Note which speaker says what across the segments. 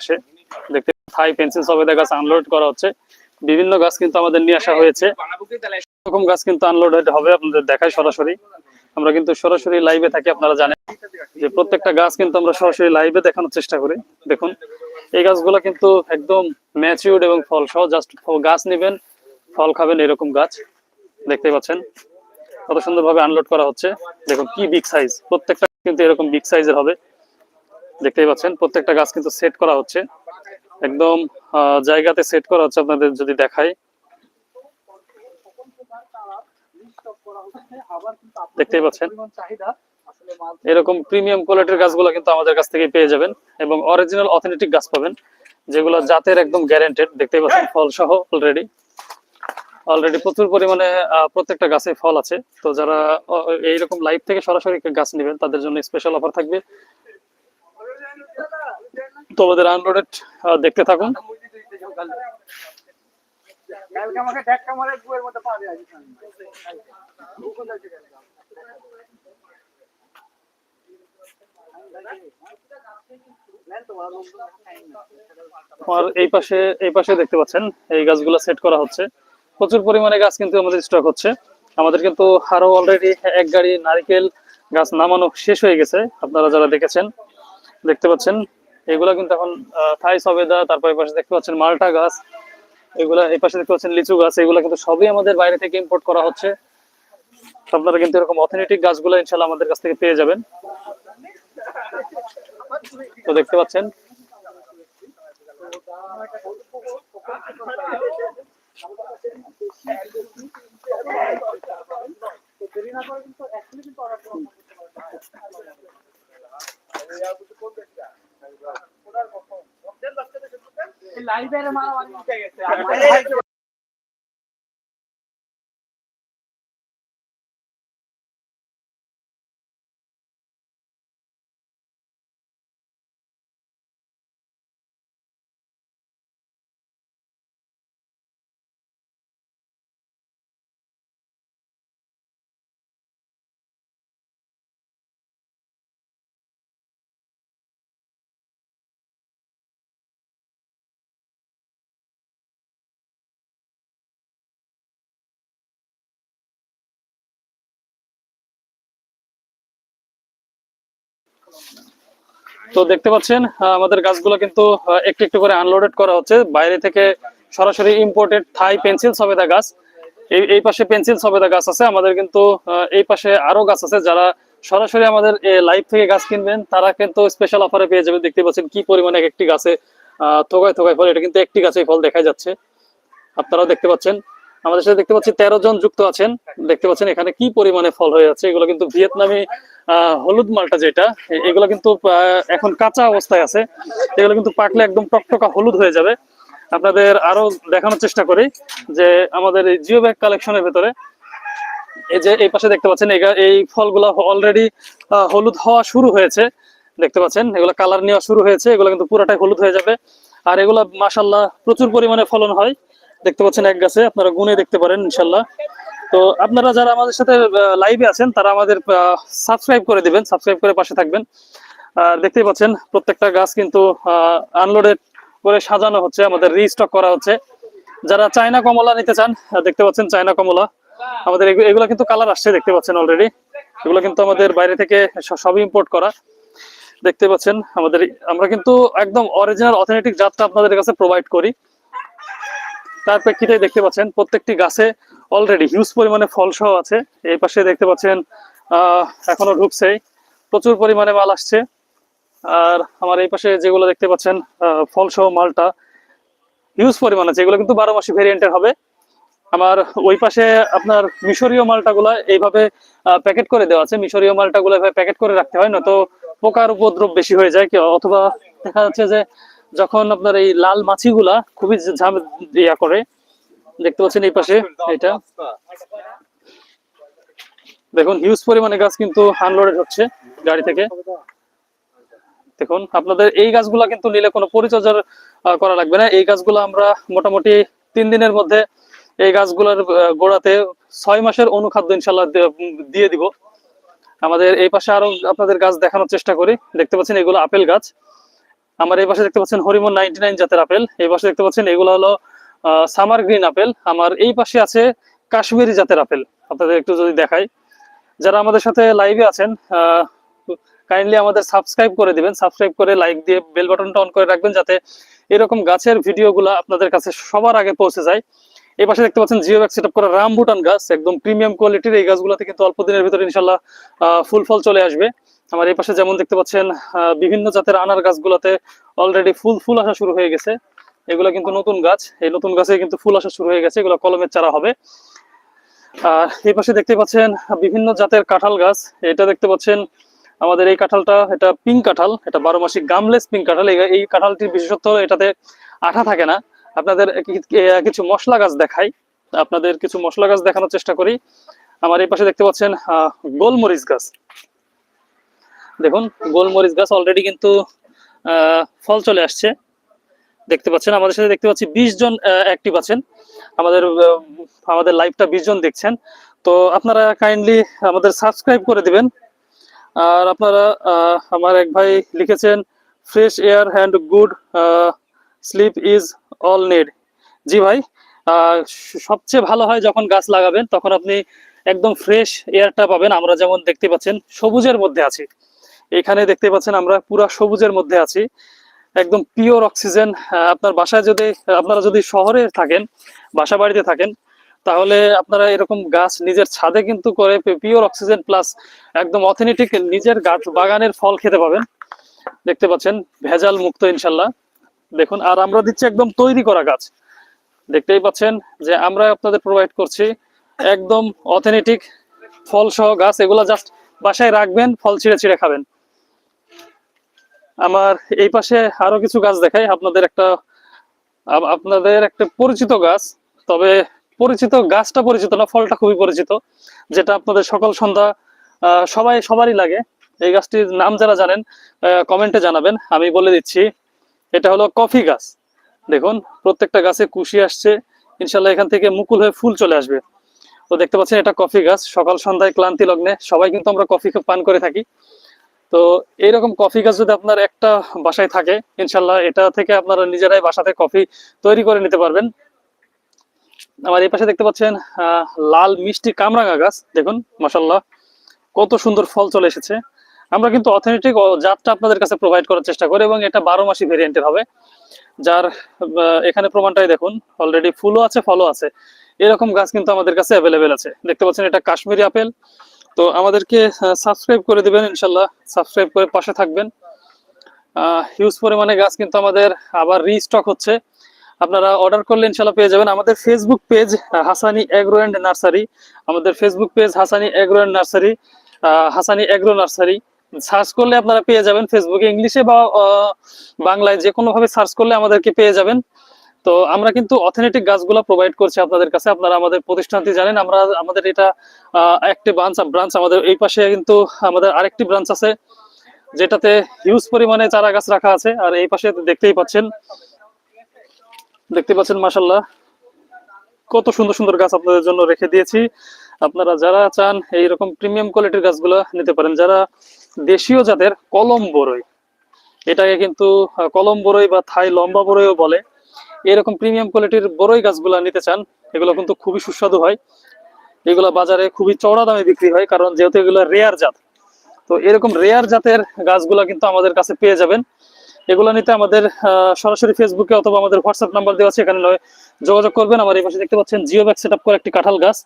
Speaker 1: আসে। দেখতে থাই পেন্সিল সবেদা গাছ আনলোড করা হচ্ছে। বিভিন্ন গাছ কিন্তু আমাদের নিয়ে আসা হয়েছে। এরকম গাছ কিন্তু আনলোড হবে আপনাদের দেখায় সরাসরি। আমরা কিন্তু সরাসরি লাইভে থাকি, আপনারা জানেন যে প্রত্যেকটা গাছ কিন্তু আমরা সরাসরি লাইভে দেখানোর চেষ্টা করি। দেখুন, এই গাছগুলো কিন্তু একদম ম্যাচিউর্ড এবং ফল সহ জাস্ট গাছ নেবেন, ফল খাবেন এরকম গাছ। দেখতে পাচ্ছেন, কত সুন্দরভাবে আনলোড করা হচ্ছে। দেখুন, কি বিগ সাইজ প্রত্যেকটা কিন্তু এরকম বিগ সাইজের হবে। দেখতেই পাচ্ছেন, প্রত্যেকটা গাছ কিন্তু সেট করা হচ্ছে। একদম জায়গাতে সেট করা হচ্ছে আপনাদের যদি দেখাই। দেখতেই পাচ্ছেন। এরকম প্রিমিয়াম কোয়ালিটির গাছগুলো কিন্তু আমাদের কাছ থেকে পেয়ে যাবেন এবং অরিজিনাল অথেন্টিক গাছ পাবেন, যেগুলো জাতের একদম গ্যারান্টেড দেখতেই পাচ্ছেন, ফল সহ অলরেডি অলরেডি প্রচুর পরিমাণে প্রত্যেকটা গাছে ফল আছে। তো যারা এইরকম লাইভ থেকে সরাসরি গাছ নেবেন, তাদের জন্য স্পেশাল অফার থাকবে। তো আমাদের আনলোডেড দেখতে থাকুন। এই পাশে এই পাশে দেখতে পাচ্ছেন, এই গাছগুলো সেট করা হচ্ছে। প্রচুর পরিমাণে গাছ কিন্তু আমাদের স্টক হচ্ছে। আমাদের কিন্তু আরও অলরেডি এক গাড়ি নারিকেল গাছ নামানো শেষ হয়ে গেছে, আপনারা যারা দেখেছেন, দেখতে পাচ্ছেন। এগুলা কিন্তু এখন থাই সবেদা, তারপর এই পাশে দেখতে পাচ্ছেন মালটা গাছ। এগুলা এই পাশে দেখতে পাচ্ছেন লিচু গাছ, এগুলা কিন্তু সবই আমাদের বাইরে থেকে ইম্পোর্ট করা হচ্ছে। আপনারা কিন্তু এরকম অথেন্টিক গাছগুলো ইনশাল্লাহ আমাদের কাছ থেকে পেয়ে যাবেন। তো দেখতে পাচ্ছেন।
Speaker 2: লাইভের মারামারি উঠে গেছে।
Speaker 1: তো দেখতে পাচ্ছেন আমাদের গাছগুলো কিন্তু একটু একটু করে আনলোডেড করা হচ্ছে। বাইরে থেকে সরাসরি ইম্পোর্টেড থাই পেন্সিল সবেদা গাছ। এই এই পাশে পেন্সিল সবেদা গাছ আছে। আমাদের কিন্তু এই পাশে আরও গাছ আছে যারা সরাসরি আমাদের লাইভ থেকে গাছ কিনবেন, তারা কিন্তু স্পেশাল অফারে পেয়ে যাবে দেখতে পাচ্ছেন কি পরিমাণে একটি গাছে থোকায় থোকায় ফল। এটা কিন্তু একটি গাছে ফল দেখা যাচ্ছে। আপনারাও দেখতে পাচ্ছেন। আমাদের সাথে দেখতে পাচ্ছি তেরো জন যুক্ত আছেন। দেখতে পাচ্ছেন এখানে কি পরিমাণে ফল হয়ে আছে এগুলো কিন্তু ভিয়েতনামি হলুদ মালটা যেটা এগুলো কিন্তু এখন কাঁচা অবস্থায় আছে। এগুলো কিন্তু পাকলে একদম টকটকা হলুদ হয়ে যাবে। আপনাদের আরও দেখানোর চেষ্টা করি যে আমাদের এই জিও ব্যাগ কালেকশনের ভেতরে, এই যে এই পাশে দেখতে পাচ্ছেন এই ফলগুলো অলরেডি হলুদ হওয়া শুরু হয়েছে। দেখতে পাচ্ছেন, এগুলো কালার নেওয়া শুরু হয়েছে। এগুলো কিন্তু পুরোটাই হলুদ হয়ে যাবে। আর এগুলো মাসাল্লাহ প্রচুর পরিমাণে ফলন হয়। দেখতে পাচ্ছেন এক গাছে, আপনারা গুনে দেখতে পারেন ইনশাল্লাহ তো আপনারা যারা আমাদের সাথে লাইভে আছেন, তারা আমাদের সাবস্ক্রাইব করে দিবেন সাবস্ক্রাইব করে পাশে থাকবেন। আর দেখতেই পাচ্ছেন, প্রত্যেকটা গাছ কিন্তু আনলোডেড করে সাজানো হচ্ছে, আমাদের রিস্টক করা হচ্ছে। যারা চায়না কমলা নিতে চান দেখতে পাচ্ছেন চায়না কমলা। আমাদের এগু- এগুলো কিন্তু কালার আসছে, দেখতে পাচ্ছেন অলরেডি এগুলো কিন্তু আমাদের বাইরে থেকে সব ইম্পোর্ট করা। দেখতে পাচ্ছেন, আমাদের, আমরা কিন্তু একদম অরিজিনাল অথেন্টিক জাতটা আপনাদের কাছে প্রোভাইড করি। তার প্রেক্ষিতে দেখতে পাচ্ছেন প্রত্যেকটি গাছে অলরেডি হিউজ পরিমাণে ফল সহ আছে। এই পাশে দেখতে পাচ্ছেন এখনও ঢুকছেই প্রচুর পরিমাণে মাল আসছে। আর আমার এই পাশে যেগুলো দেখতে পাচ্ছেন ফল সহ মালটা হিউজ পরিমাণ আছে। এগুলো কিন্তু বারো মাসি ভেরিয়েন্টের হবে। আমার ওই পাশে আপনার মিশরীয় মালটাগুলা এইভাবে প্যাকেট করে দেওয়া আছে। মিশরীয় মালটাগুলো এভাবে প্যাকেট করে রাখতে হয় না তো পোকার উপদ্রব বেশি হয়ে যায় অথবা দেখা যাচ্ছে যে যখন আপনার এই লাল মাছিগুলা খুবই ঝাম ইয়া করে, দেখতে পাচ্ছেন এই পাশে এটা। দেখুন হিউজ পরিমাণে গাছ কিন্তু আনলোডেড হচ্ছে গাড়ি থেকে। দেখুন, আপনাদের এই গাছগুলা কিন্তু নিলে কোনো পরিচর্যার করা লাগবে না। এই গাছগুলো আমরা মোটামুটি তিন দিনের মধ্যে এই গাছগুলোর গোড়াতে ছয় মাসের অনুখাদ্য ইনশাল্লাহ দিয়ে দিব। আমাদের এই পাশে আরও আপনাদের গাছ দেখানোর চেষ্টা করি। দেখতে পাচ্ছেন এগুলো আপেল গাছ। আমার এই পাশে দেখতে পাচ্ছেন হরিমন নাইনটি নাইন জাতের আপেল। এই পাশে দেখতে পাচ্ছেন এগুলো হলো সামার গ্রিন আপেল। আমার এই পাশে আছে কাশ্মীরি জাতের আপেল। আপনাদের একটু যদি দেখাই। যারা আমাদের সাথে লাইভে আছেন কাইন্ডলি আমাদের সাবস্ক্রাইব করে দিবেন। সাবস্ক্রাইব করে লাইক দিয়ে বেল বাটনটা অন করে রাখবেন যাতে এরকম গাছের ভিডিওগুলো আপনাদের কাছে সবার আগে পৌঁছে যায়। এই পাশে দেখতে পাচ্ছেন জিও ব্যাগ সেট আপ করা রামবুটান গাছ। একদম প্রিমিয়াম কোয়ালিটির এই গাছগুলোতে কিন্তু অল্প দিনের ভিতরে ইনশাল্লাহ ফুল ফল চলে আসবে। আমার এই পাশে যেমন দেখতে পাচ্ছেন বিভিন্ন জাতের আনার গাছগুলোতে অলরেডি ফুল ফুল আসা শুরু হয়ে গেছে। এগুলো কিন্তু নতুন গাছ। এই নতুন গাছে কিন্তু ফুল আসা শুরু হয়ে গেছে। এগুলো কলমের চারা হবে। আর এই পাশে দেখতে পাচ্ছেন, বিভিন্ন জাতের কাঁঠাল গাছ। এটা দেখতে পাচ্ছেন, আমাদের এই কাঁঠালটা, এটা পিঙ্ক কাঁঠাল। এটা বারো মাসি গামলেস পিঙ্ক কাঁঠাল। এই- কাঁঠালটির বিশেষত্ব এটাতে আঠা থাকে না। আপনাদের কিছু মশলা গাছ দেখাই। আপনাদের কিছু মশলা গাছ দেখানোর চেষ্টা করি। আমার এই পাশে দেখতে পাচ্ছেন গোলমরিচ গাছ। দেখুন, গোলমরিচ গাছ অলরেডি কিন্তু ফল চলে আসছে। দেখতে পাচ্ছেন, আমাদের সাথে দেখতে পাচ্ছি বিশ জন অ্যাক্টিভ আছেন। আমাদের আমাদের লাইভটা বিশ জন দেখছেন। তো আপনারা কাইন্ডলি আমাদের সাবস্ক্রাইব করে দিবেন। আর আপনারা আমার এক ভাই লিখেছেন fresh air and good sleep is all need ji ভাই সবচেয়ে ভালো হয় যখন গাছ লাগাবেন, তখন আপনি একদম ফ্রেশ এয়ারটা পাবেন। আমরা যেমন দেখতে পাচ্ছেন, সবুজের মধ্যে আছি। এখানে দেখতে পাচ্ছেন আমরা পুরা সবুজের মধ্যে আছি। একদম পিওর অক্সিজেন আপনার বাসায় যদি, আপনারা যদি শহরে থাকেন বাসা বাড়িতে থাকেন, তাহলে আপনারা এরকম গাছ নিজের ছাদে কিন্তু করে পিওর অক্সিজেন প্লাস একদম অথেন্টিক নিজের গাছ বাগানের ফল খেতে পাবেন। দেখতে পাচ্ছেন, ভেজাল মুক্ত ইনশাল্লাহ। দেখুন, আর আমরা দিচ্ছি একদম তৈরি করা গাছ। দেখতেই পাচ্ছেন যে আমরা আপনাদের প্রোভাইড করছি একদম অথেন্টিক ফল সহ গাছ। এগুলো জাস্ট বাসায় রাখবেন, ফল ছিঁড়ে ছিঁড়ে খাবেন। আমার এই পাশে আরও কিছু গাছ দেখাই। আপনাদের একটা আপনাদের একটা পরিচিত গাছ, তবে পরিচিত গাছটা পরিচিত না, ফলটা খুবই পরিচিত, যেটা আপনাদের সকাল সন্ধ্যা সবাই, সবারই লাগে। এই গাছটির নাম যারা জানেন কমেন্টে জানাবেন। আমি বলে দিচ্ছি, এটা হলো কফি গাছ। দেখুন, প্রত্যেকটা গাছে কুশি আসছে। ইনশাল্লাহ এখান থেকে মুকুল হয়ে ফুল চলে আসবে। তো দেখতে পাচ্ছেন, এটা কফি গাছ। সকাল সন্ধ্যায় ক্লান্তি লগ্নে সবাই কিন্তু আমরা কফি পান করে থাকি। তো এইরকম কফি গাছ যদি আপনার একটা বাসায় থাকে, ইনশাল্লাহ এটা থেকে আপনারা নিজেরাই বাসাতে কফি তৈরি করে নিতে পারবেন। আমার এই পাশে দেখতে পাচ্ছেন লাল মিষ্টি কামরাঙা গাছ, দেখুন মাসাল্লাহ কত সুন্দর ফল চলে এসেছে। আমরা কিন্তু অথেন্টিক জাতটা আপনাদের কাছে প্রোভাইড করার চেষ্টা করি এবং এটা বারো মাসি ভেরিয়েন্টের হবে। যার এখানে প্রমাণটাই দেখুন অলরেডি ফুলও আছে, ফলও আছে। এরকম গাছ কিন্তু আমাদের কাছে অ্যাভেলেবেল আছে। দেখতে পাচ্ছেন, এটা কাশ্মীরি আপেল। তো আমাদেরকে সাবস্ক্রাইব করে দিবেন ইনশাল্লাহ সাবস্ক্রাইব করে পাশে থাকবেন। হিউজ পরিমাণে গাছ কিন্তু আমাদের আবার রিস্টক হচ্ছে। আপনারা অর্ডার করলে ইনশাল্লাহ পেয়ে যাবেন। আমাদের Facebook page Hasani agro and nursery আমাদের Facebook page Hasani agro and nursery Hasani agro nursery search করলে আপনারা পেয়ে যাবেন। ফেসবুকে ইংলিশে বা বাংলায় যে কোনো ভাবে সার্চ করলে আমাদেরকে পেয়ে যাবেন। তো আমরা কিন্তু অথেন্টিক গাছগুলো প্রোভাইড করছি আপনাদের কাছে। আপনারা আমাদের প্রতিষ্ঠানটি জানেন, আমরা আমাদের এটা একটি ব্রাঞ্চ ব্রাঞ্চ আমাদের এই পাশে কিন্তু আমাদের আরেকটি ব্রাঞ্চ আছে, যেটাতে হিউজ পরিমাণে চারা গাছ রাখা আছে, আর এই পাশে দেখতেই পাচ্ছেন, দেখতে পাচ্ছেন মাসাল্লাহ কত সুন্দর সুন্দর গাছ আপনাদের জন্য রেখে দিয়েছি। আপনারা যারা চান এইরকম প্রিমিয়াম কোয়ালিটির গাছগুলো নিতে পারেন। যারা দেশীয় জাতের কলম বরই, এটাকে কিন্তু কলম বরই বা থাই লম্বা বরইও বলে এরকম প্রিমিয়াম কোয়ালিটির বরই গাছগুলো নিতে চান, এগুলো কিন্তু খুবই সুস্বাদু হয়। এগুলো বাজারে খুবই চড়া দামে বিক্রি হয়, কারণ যেহেতু এগুলো রেয়ার জাত, তো এরকম রেয়ার জাতের গাছগুলো কিন্তু আমাদের কাছে পেয়ে যাবেন। এগুলো নিতে আমাদের সরাসরি ফেসবুকে অথবা আমাদের হোয়াটসঅ্যাপ নাম্বার দেওয়া আছে, এখানে নয়, যোগাযোগ করবেন। আমার এই পাশে দেখতে পাচ্ছেন জিও ব্যাগ সেট করে একটি কাঁঠাল গাছ।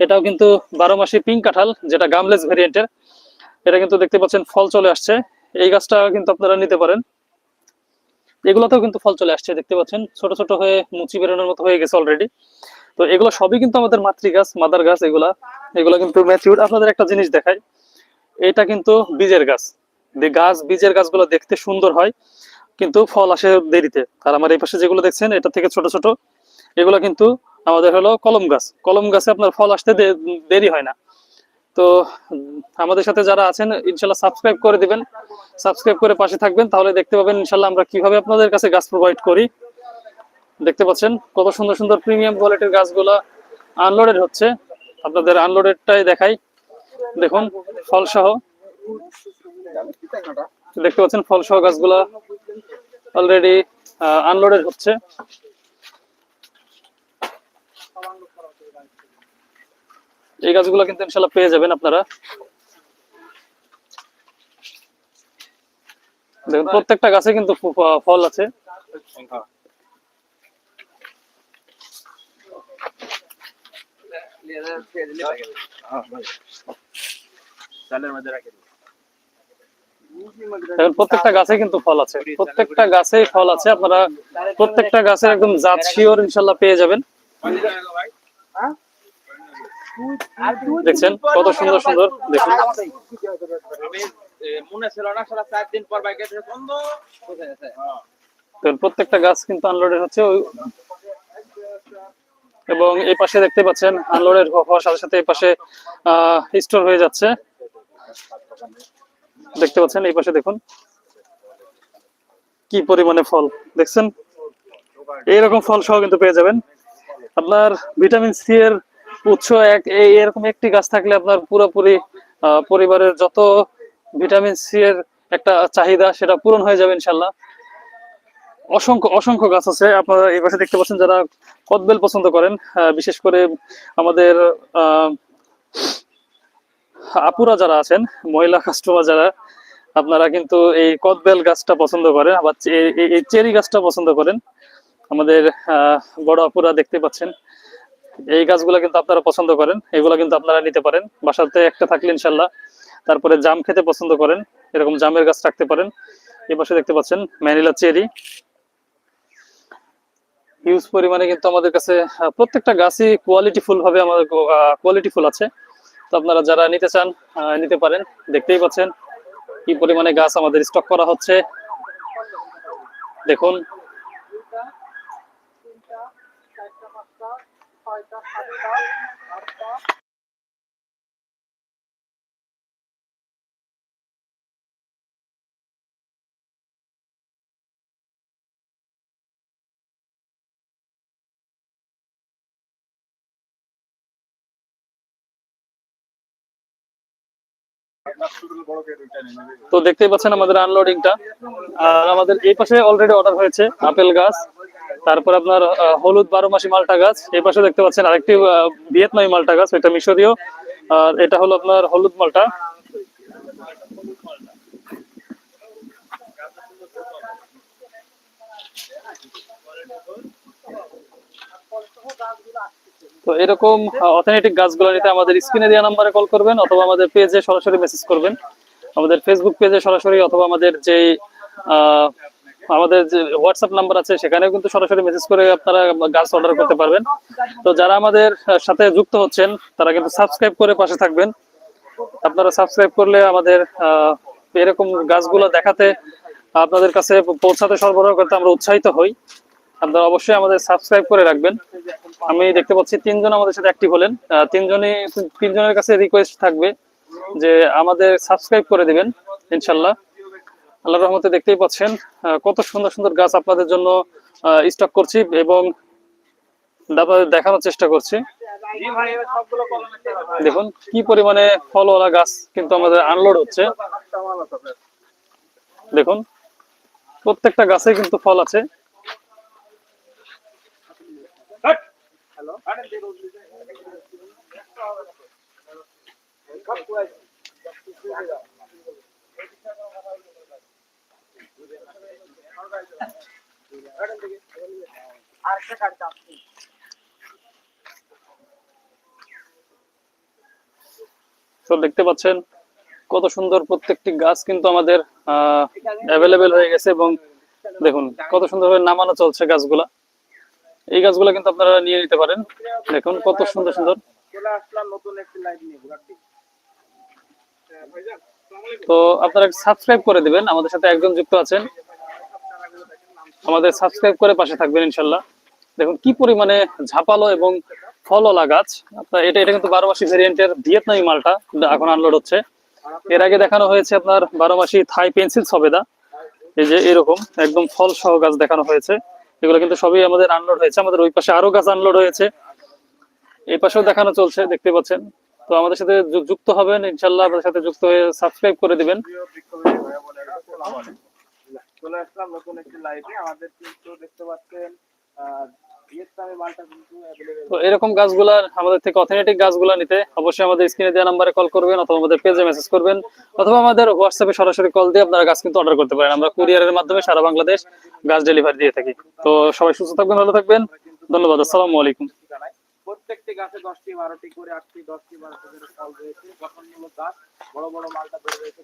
Speaker 1: এটাও কিন্তু বারো মাসে পিঙ্ক কাঁঠাল, যেটা গামলেস ভেরিয়েন্টের এটা কিন্তু দেখতে পাচ্ছেন ফল চলে আসছে। এই গাছটা কিন্তু আপনারা নিতে পারেন। এগুলোতেও কিন্তু ফল চলে আসছে, দেখতে পাচ্ছেন? ছোট ছোট হয়ে মুচি বেরোনোর মতো হয়ে গেছে অলরেডি তো এগুলো সবই কিন্তু আমাদের মাতৃ গাছ মাদার গাছ এগুলা। এগুলো কিন্তু ম্যাচিউর আপনাদের একটা জিনিস দেখাই, এটা কিন্তু বীজের গাছ। গাছ, বীজের গাছগুলো দেখতে সুন্দর হয়, কিন্তু ফল আসে দেরিতে। আর আমার এই পাশে যেগুলো দেখছেন, এটা থেকে ছোট ছোট, এগুলো কিন্তু আমাদের হলো কলম গাছ। কলম গাছে আপনার ফল আসতে দেরি হয় না। তো আমাদের সাথে যারা আছেন, ইনশাল্লাহ সাবস্ক্রাইব করে দিবেন। সাবস্ক্রাইব করে পাশে থাকবেন, তাহলে দেখতে পাবেন ইনশাল্লাহ আমরা কীভাবে আপনাদের কাছে গাছ প্রোভাইড করি। দেখতে পাচ্ছেন, কত সুন্দর সুন্দর প্রিমিয়াম কোয়ালিটির গাছগুলো আনলোডেড হচ্ছে। আপনাদের আনলোডেডটাই দেখাই। দেখুন, ফলসহ। দেখতে পাচ্ছেন ফল সহ গাছগুলা অলরেডি আনলোডেড হচ্ছে। এই গাছগুলো কিন্তু ইনশাল্লাহ পেয়ে যাবেন আপনারা। দেখুন, প্রত্যেকটা গাছে কিন্তু ফল আছে। প্রত্যেকটা গাছে কিন্তু ফল আছে। প্রত্যেকটা গাছেই ফল আছে, আপনারা প্রত্যেকটা গাছের একদম জাত শিওর ইনশাল্লাহ পেয়ে যাবেন। দেখছেন কত সুন্দর সুন্দর, দেখুন।
Speaker 2: মনে ছিল না সারা চার দিন পর বাইকে
Speaker 1: প্রত্যেকটা গাছ কিন্তু আনলোডের হচ্ছে। এবং এই পাশে দেখতে পাচ্ছেন আনলোডের হওয়ার সাথে সাথে এই পাশে স্টোর হয়ে যাচ্ছে। দেখতে পাচ্ছেন, এই পাশে দেখুন। কি পরিমাণে ফল, দেখছেন? এইরকম ফল সহ কিন্তু পেয়ে যাবেন। আপনার ভিটামিন সি এর উৎস এক এরকম একটি গাছ থাকলে আপনার পুরোপুরি পরিবারের যত ভিটামিন সি এর একটা চাহিদা সেটা পূরণ হয়ে যাবে ইনশাল্লাহ অসংখ্য অসংখ্য গাছ আছে। আপনারা এই পাশে দেখতে পাচ্ছেন যারা কদবেল পছন্দ করেন বিশেষ করে আমাদের আপুরা যারা আছেন, মহিলা কাস্টমার যারা, আপনারা কিন্তু এই কদবেল গাছটা পছন্দ করেন, আবার এই- চেরি গাছটা পছন্দ করেন। আমাদের বড় আপুরা দেখতে পাচ্ছেন। এই গাছগুলো কিন্তু আপনারা পছন্দ করেন, এগুলো কিন্তু আপনারা নিতে পারেন। বাসাতে একটা থাকলে ইনশাল্লাহ তারপরে জাম খেতে পছন্দ করেন, এরকম জামের গাছ রাখতে পারেন। এই পাশে দেখতে পাচ্ছেন ম্যানিলা চেরি। হিউজ পরিমাণে কিন্তু আমাদের কাছে প্রত্যেকটা গাছই কোয়ালিটি ফুল ভাবে আমাদের কোয়ালিটি ফুল আছে। তো আপনারা যারা নিতে চান নিতে পারেন। দেখতেই পাচ্ছেন কি পরিমাণে গাছ আমাদের স্টক করা হচ্ছে। দেখুন। তো দেখতেই পাচ্ছেন আমাদের আনলোডিংটা আর আমাদের এই পাশে অলরেডি অর্ডার হয়েছে আপেল গাছ। তারপর আপনার হলুদ বারো মাসি মালটা গাছ। এই পাশে দেখতে পাচ্ছেন আরেকটি ভিয়েতনামি মালটা গাছ, এটা মিশরীয়। আর এটা হলো আপনার হলুদ মালটা। তো এরকম অথেন্টিক গাছগুলো নিতে আমাদের স্ক্রিনে দেওয়া নাম্বারে কল করবেন, অথবা আমাদের পেজে সরাসরি মেসেজ করবেন। আমাদের ফেসবুক পেজে সরাসরি, অথবা আমাদের যে আমাদের যে হোয়াটসঅ্যাপ নাম্বার আছে, সেখানেও কিন্তু সরাসরি মেসেজ করে আপনারা গাছ অর্ডার করতে পারবেন। তো যারা আমাদের সাথে যুক্ত হচ্ছেন, তারা কিন্তু সাবস্ক্রাইব করে পাশে থাকবেন। আপনারা সাবস্ক্রাইব করলে আমাদের এরকম গাছগুলো দেখাতে আপনাদের কাছে পৌঁছাতে সরবরাহ করতে আমরা উৎসাহিত হই। আপনারা অবশ্যই আমাদের সাবস্ক্রাইব করে রাখবেন। আমি দেখতে পাচ্ছি তিনজন আমাদের সাথে অ্যাক্টিভ হলেন। তিনজনই, তিনজনের কাছে রিকোয়েস্ট থাকবে যে আমাদের সাবস্ক্রাইব করে দিবেন, ইনশাল্লাহ। আল্লাহ রহমতে দেখতেই পাচ্ছেন কত সুন্দর সুন্দর গাছ আপনাদের জন্য স্টক করছি এবং দেখানোর চেষ্টা করছি। দেখুন, কি পরিমাণে ফলওয়ালা গাছ কিন্তু আমাদের আনলোড হচ্ছে। দেখুন, প্রত্যেকটা গাছে কিন্তু ফল আছে।
Speaker 2: হ্যালো আরেকটা গাড়ি চাপছি
Speaker 1: তো দেখতে পাচ্ছেন কত সুন্দর প্রত্যেকটি গাছ কিন্তু আমাদের অ্যাভেলেবেল হয়ে গেছে এবং দেখুন কত সুন্দরভাবে নামানো চলছে গাছগুলা। এই গাছগুলা কিন্তু আপনারা নিয়ে নিতে পারেন। দেখুন কত সুন্দর সুন্দর। তো আপনারা সাবস্ক্রাইব করে দিবেন। আমাদের সাথে একজন যুক্ত আছেন। আমাদের সাবস্ক্রাইব করে পাশে থাকবেন ইনশাল্লাহ। দেখুন কি পরিমাণে ঝাপালো এবং ফলওয়ালা গাছ। আপনার এটা এটা কিন্তু বারো মাসি ভেরিয়েন্টের ভিয়েতনামি মালটা এখন আনলোড হচ্ছে। এর আগে দেখানো হয়েছে আপনার বারো মাসি থাই পেন্সিল সবেদা। এই যে এরকম একদম ফল সহ গাছ দেখানো হয়েছে। এগুলো কিন্তু সবই আমাদের আনলোড হয়েছে। আমাদের ওই পাশে আরও গাছ আনলোড হয়েছে। এই পাশেও দেখানো চলছে, দেখতে পাচ্ছেন। তো আমাদের সাথে যুক্ত হবেন। ইনশাল্লাহ আমাদের সাথে যুক্ত হয়ে সাবস্ক্রাইব করে দিবেন।
Speaker 2: চলে আসলাম নতুন একটি লাইভে আমাদের কিন্তু দেখতে পাচ্ছেন
Speaker 1: তো এরকম গাছগুলার আমাদের থেকে অথেন্টিক গাছগুলা নিতে অবশ্যই আমাদের স্ক্রিনে দেওয়া নাম্বারে কল করবেন অথবা আমাদের পেজে মেসেজ করবেন অথবা আমাদের হোয়াটসঅ্যাপে সরাসরি কল দিয়ে আপনারা গাছ কিন্তু অর্ডার করতে পারেন। আমরা কুরিয়ারের মাধ্যমে সারা বাংলাদেশ গাছ ডেলিভারি দিয়ে থাকি। তো সবাই সুস্থ থাকবেন ভালো থাকবেন। ধন্যবাদ আসসালামু আলাইকুম।
Speaker 2: প্রত্যেকটি গাছে দশটি বারোটি করে আটটি দশটি বারোটি করে ফল রয়েছে। গঠনমূলক গাছ বড় বড় মালটা ধরে রয়েছে